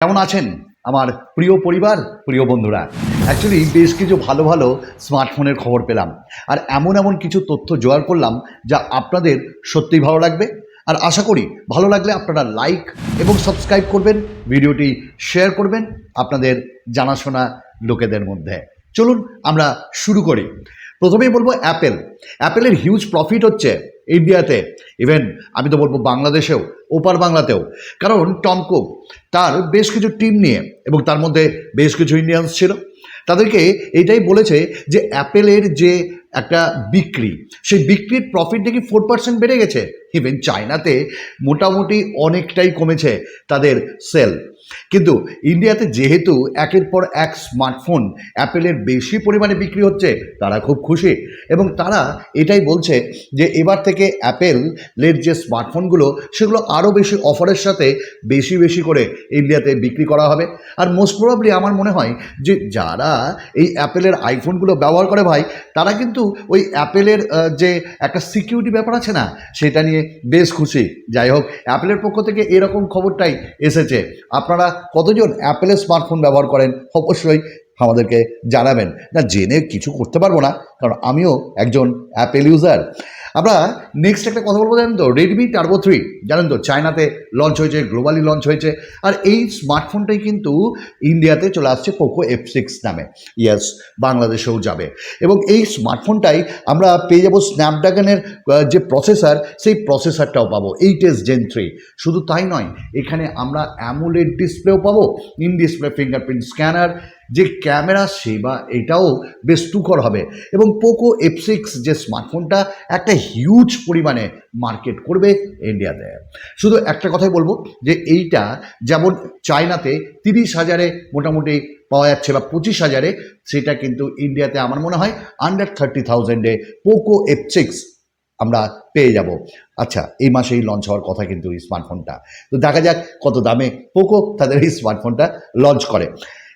কেমন আছেন আমার প্রিয় পরিবার, প্রিয় বন্ধুরা? অ্যাকচুয়ালি বেশ কিছু ভালো ভালো স্মার্টফোনের খবর পেলাম। আর এমন এমন কিছু তথ্য জোগাড় করলাম যা আপনাদের সত্যিই ভালো লাগবে। আর আশা করি ভালো লাগলে আপনারা লাইক এবং সাবস্ক্রাইব করবেন, ভিডিওটি শেয়ার করবেন আপনাদের জানাশোনা লোকেদের মধ্যে। চলুন আমরা শুরু করি। প্রথমেই বলব অ্যাপেল অ্যাপেলের হিউজ প্রফিট হচ্ছে ইন্ডিয়াতে ইভেন আমি তো বলব বাংলাদেশেও, ওপার বাংলাতেও। কারণ টম কুক তার বেশ কিছু টিম নিয়ে এবং তার মধ্যে বেশ কিছু ইন্ডিয়ান্স ছিল। তাদেরকে এটাই বলেছে যে অ্যাপেলের যে একটা বিক্রি, সেই বিক্রির প্রফিট নাকি ফোর পার্সেন্ট বেড়ে গেছে। ইভেন চায়নাতে মোটামুটি অনেকটাই কমেছে তাদের সেল কিন্তু ইন্ডিয়াতে যেহেতু একের পর এক স্মার্টফোন অ্যাপেলের বেশি পরিমাণে বিক্রি হচ্ছে, তারা খুব খুশি। এবং তারা এটাই বলছে যে এবার থেকে অ্যাপেলের যে স্মার্টফোনগুলো, সেগুলো আরও বেশি অফারের সাথে বেশি বেশি করে ইন্ডিয়াতে বিক্রি করা হবে। আর মোস্ট প্রবাবলি আমার মনে হয় যে যারা এই অ্যাপেলের আইফোনগুলো ব্যবহার করে ভাই, তারা কিন্তু ওই অ্যাপেলের যে একটা সিকিউরিটি ব্যাপার আছে না, সেটা নিয়ে বেশ খুশি। যাই হোক, অ্যাপেলের পক্ষ থেকে এরকম খবরটাই এসেছে। আপনারা কতজন অ্যাপেলের স্মার্টফোন ব্যবহার করেন, অবশ্যই আমাদেরকে জানাবেন। না, জেনে কিছু করতে পারব না, কারণ আমিও একজন অ্যাপেল ইউজার আমরা নেক্সট একটা কথা বলব জানেন তো? রেডমি টার্বো থ্রি জানেন তো? চায়নাতে লঞ্চ হয়েছে গ্লোবালি লঞ্চ হয়েছে। আর এই স্মার্টফোনটাই কিন্তু ইন্ডিয়াতে চলে আসছে পোকো এফ সিক্স নামে। ইয়েস বাংলাদেশেও যাবে। এবং এই স্মার্টফোনটাই আমরা পেয়ে যাব স্ন্যাপড্রাগনের যে প্রসেসর সেই প্রসেসরটাও পাবো। এইট এস জেন থ্রি শুধু তাই নয়, এখানে আমরা অ্যামোলেড ডিসপ্লেও পাবো। ইন ডিসপ্লে ফিঙ্গারপ্রিন্ট স্ক্যানার যে ক্যামেরা সেবা এটাও বেশ হবে। এবং পোকো এফ সিক্স যে স্মার্টফোনটা একটা হিউজ পরিমাণে মার্কেট করবে ইন্ডিয়াতে শুধু একটা কথাই বলব যে এইটা যেমন চায়নাতে তিরিশ হাজারে মোটামুটি পাওয়া যাচ্ছে বা পঁচিশ হাজারে, সেটা কিন্তু ইন্ডিয়াতে আমার মনে হয় আন্ডার থার্টি থাউজেন্ডে পোকো এফ সিক্স আমরা পেয়ে যাব। আচ্ছা এই মাসেই লঞ্চ হওয়ার কথা কিন্তু এই স্মার্টফোনটা তো দেখা যাক কত দামে পোকো তাদের এই স্মার্টফোনটা লঞ্চ করে।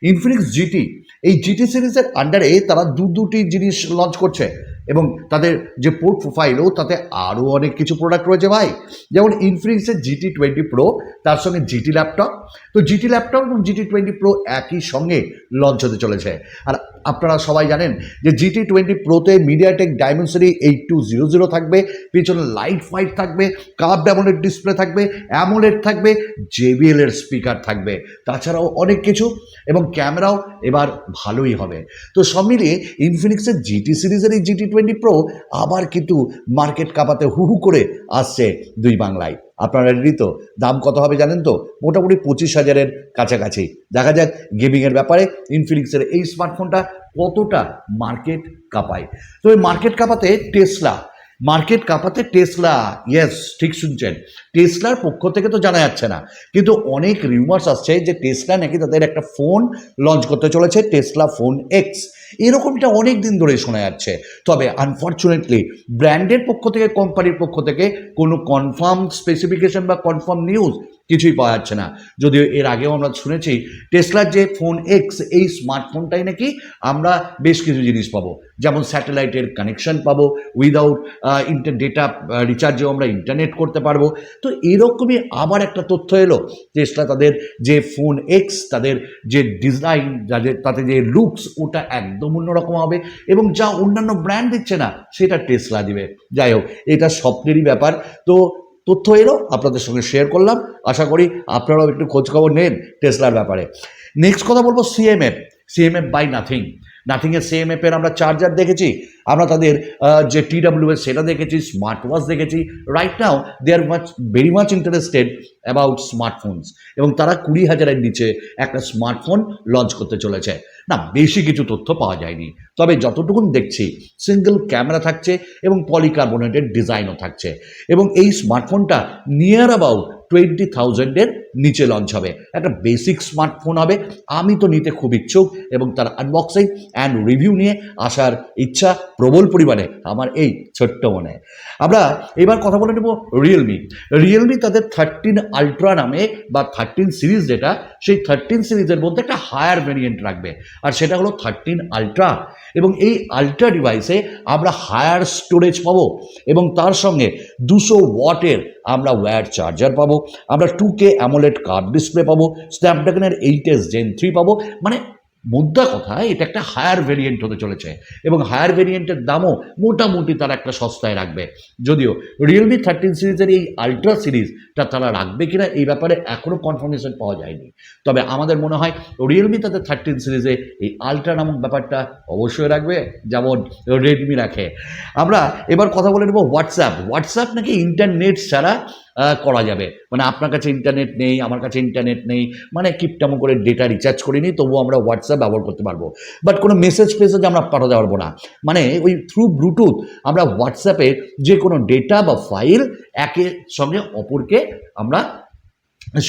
ইনফিনিক্স জিটি এই জিটি সিরিজের আন্ডারে তারা দু দুটি জিনিস লঞ্চ করছে এবং তাদের যে পোর্ট প্রোফাইলও তাতে আরও অনেক কিছু প্রোডাক্ট রয়েছে ভাই। যেমন ইনফিনিক্সের জিটি টোয়েন্টি প্রো তার সঙ্গে জিটি ল্যাপটপ তো জিটি ল্যাপটপ এবং জিটি টোয়েন্টি প্রো একই সঙ্গে লঞ্চ হতে চলেছে। আর আপনারা সবাই জানেন যে GT twenty প্রোতে MediaTek Dimensity eight two zero zero থাকবে, পিছনে লাইট ফাইট থাকবে কাপ অ্যামোলেড ডিসপ্লে থাকবে অ্যামোলেড থাকবে জেবিএল এর স্পিকার থাকবে। তাছাড়াও অনেক কিছু এবং ক্যামেরাও এবার ভালোই হবে। তো সব মিলিয়ে ইনফিনিক্সের জিটি সিরিজের এই জিটি টোয়েন্টি প্রো আবার কিন্তু মার্কেট কাঁপাতে হু হু করে আসছে দুই বাংলায়। আপনারা রেডি তো? দাম কত হবে জানেন তো? মোটামুটি পঁচিশ হাজারের কাছাকাছি। দেখা যাক গেমিংয়ের ব্যাপারে ইনফিলিক্সের এই স্মার্টফোনটা কতটা মার্কেট কাঁপায়। তো এই মার্কেট কাঁপাতে টেসলা মার্কেট কাঁপাতে টেসলা ইয়েস ঠিক শুনছেন। টেসলার পক্ষ থেকে তো জানা যাচ্ছে না। কিন্তু অনেক রিউমার্স আসছে যে টেসলা নাকি তাদের একটা ফোন লঞ্চ করতে চলেছে, টেসলা ফোন এক্স এরকমটা অনেক দিন ধরে শোনা যাচ্ছে। তবে আনফর্চুনেটলি ব্র্যান্ডের পক্ষ থেকে কোম্পানির পক্ষ থেকে কোনো কনফার্ম স্পেসিফিকেশন বা কনফার্ম নিউজ কিছুই পাওয়া যাচ্ছে না। যদিও এর আগেও আমরা শুনেছি, টেসলার যে ফোন এক্স এই স্মার্টফোনটাই নাকি আমরা বেশ কিছু জিনিস পাবো। যেমন স্যাটেলাইটের কানেকশন পাবো উইদাউট ইন্টার ডেটা রিচার্জেও আমরা ইন্টারনেট করতে পারব। তো এরকমই আবার একটা তথ্য এলো, টেসলা তাদের যে ফোন এক্স তাদের যে ডিজাইন যাদের, তাতে যে লুকস ওটা একদম অন্যরকম হবে এবং যা অন্যান্য ব্র্যান্ড দিচ্ছে না, সেটা টেসলা দিবে। যাই হোক, এটা স্বপ্নেরই ব্যাপার। তো তথ্য এলো, আপনাদের সঙ্গে শেয়ার করলাম। আশা করি আপনারাও একটু খোঁজখবর নেন টেসলার ব্যাপারে। নেক্সট কথা বলব সিএমএফ সিএমএফ বাই নাথিং নাথিংয়ের সিএমএফ এর আমরা চার্জার দেখেছি, আমরা তাদের যে টিডাব্লিউএস সেটা দেখেছি স্মার্ট ওয়াচ দেখেছি। Right now they are much very much interested about smartphones এবং তারা কুড়ি হাজারের নিচে একটা স্মার্টফোন লঞ্চ করতে চলেছে। না, বেশি কিছু তথ্য পাওয়া যায়নি। তবে যতটুকুন দেখছি সিঙ্গেল ক্যামেরা থাকছে এবং পলিকার্বনেটের ডিজাইনও থাকছে। এবং এই স্মার্টফোনটা নিয়ার অ্যাবাউট টোয়েন্টি থাউজেন্ডের নিচে লঞ্চ হবে। একটা বেসিক স্মার্টফোন হবে। আমি তো নিতে খুব ইচ্ছুক এবং তার আনবক্সিং অ্যান্ড রিভিউ নিয়ে আসার ইচ্ছা প্রবল পরিমাণে, আমার এই ছোট্ট মনে। আমরা এবার কথা বলে নেব রিয়েলমি রিয়েলমি তাদের থার্টিন আলট্রা নামে বা থার্টিন সিরিজ যেটা, সেই থার্টিন সিরিজের মধ্যে একটা হায়ার ভেরিয়েন্ট রাখবে। আর সেটা হলো থার্টিন আলট্রা এবং এই আল্ট্রা ডিভাইসে আমরা হায়ার স্টোরেজ পাবো এবং তার সঙ্গে দুশো ওয়াটের আমরা ওয়্যার চার্জার পাবো। আমরা two K AMOLED curved display পাবো। স্ন্যাপড্রাগনের এইট এস জেন থ্রি পাবো। মানে মুদ্রা কথা এটা একটা হায়ার ভেরিয়েন্ট হতে চলেছে এবং হায়ার ভেরিয়েন্টের দামও মোটামুটি তারা একটা সস্তায় রাখবে। যদিও রিয়েলমি থার্টিন সিরিজের এই আলট্রা সিরিজটা তারা রাখবে কিনা এই ব্যাপারে এখনও কনফার্মেশন পাওয়া যায়নি। তবে আমাদের মনে হয় রিয়েলমি তাদের থার্টিন সিরিজে এই আলট্রা নামক ব্যাপারটা অবশ্যই রাখবে, যেমন রেডমি রাখে। আমরা এবার কথা বলে নেব হোয়াটসঅ্যাপ হোয়াটসঅ্যাপ নাকি ইন্টারনেট ছাড়া করা যাবে। মানে আপনার কাছে ইন্টারনেট নেই, আমার কাছে ইন্টারনেট নেই মানে কিপটামো করে ডেটা রিচার্জ করিনি তবুও আমরা হোয়াটসঅ্যাপ ব্যবহার করতে পারব। বাট কোনো মেসেজ ফেসেজ আমরা পাঠাতে পারব না। মানে ওই থ্রু ব্লুটুথ আমরা হোয়াটসঅ্যাপে যে কোনো ডেটা বা ফাইল একের সঙ্গে অপরকে আমরা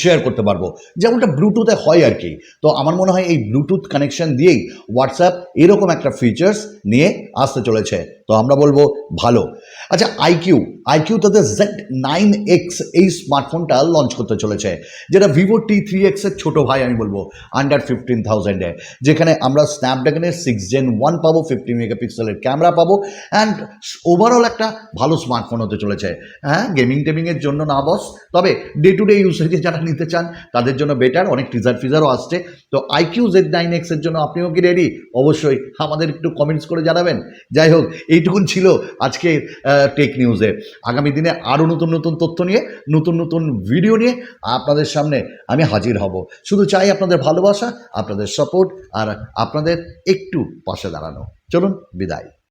শেয়ার করতে পারব। যেমনটা ব্লুটুথে হয় আর কি। তো আমার মনে হয় এই ব্লুটুথ কানেকশন দিয়েই হোয়াটসঅ্যাপ এরকম একটা ফিচার্স নিয়ে আসতে চলেছে। তো আমরা বলব ভালো। আচ্ছা আইকিউ আইকিউ তাদের জেড নাইন এক্স এই স্মার্টফোনটা লঞ্চ করতে চলেছে, যেটা ভিভো টি থ্রি এক্সের ছোটো ভাই আমি বলব আন্ডার ফিফটিন থাউজেন্ডে যেখানে আমরা স্ন্যাপড্রাগনের সিক্স জেন ওয়ান পাবো ফিফটি মেগাপিক্সেলের ক্যামেরা পাবো অ্যান্ড ওভারঅল একটা ভালো স্মার্টফোন হতে চলেছে। হ্যাঁ গেমিং টেমিংয়ের জন্য না বস তবে ডে টু ডে ইউসেজে যারা নিতে চান, তাদের জন্য বেটার অনেক টিজার ফিজারও আসছে। তো আইকিউ জেড নাইন এক্সের জন্য আপনিও কি রেডি অবশ্যই আমাদের একটু কমেন্টস করে জানাবেন। যাই হোক এইটুকুন ছিল আজকে টেক নিউজে আগামী দিনে আরও নতুন নতুন তথ্য নিয়ে, নতুন নতুন ভিডিও নিয়ে আপনাদের সামনে আমি হাজির হব। শুধু চাই আপনাদের ভালোবাসা, আপনাদের সাপোর্ট আর আপনাদের একটু পাশে দাঁড়ানো। চলুন, বিদায়।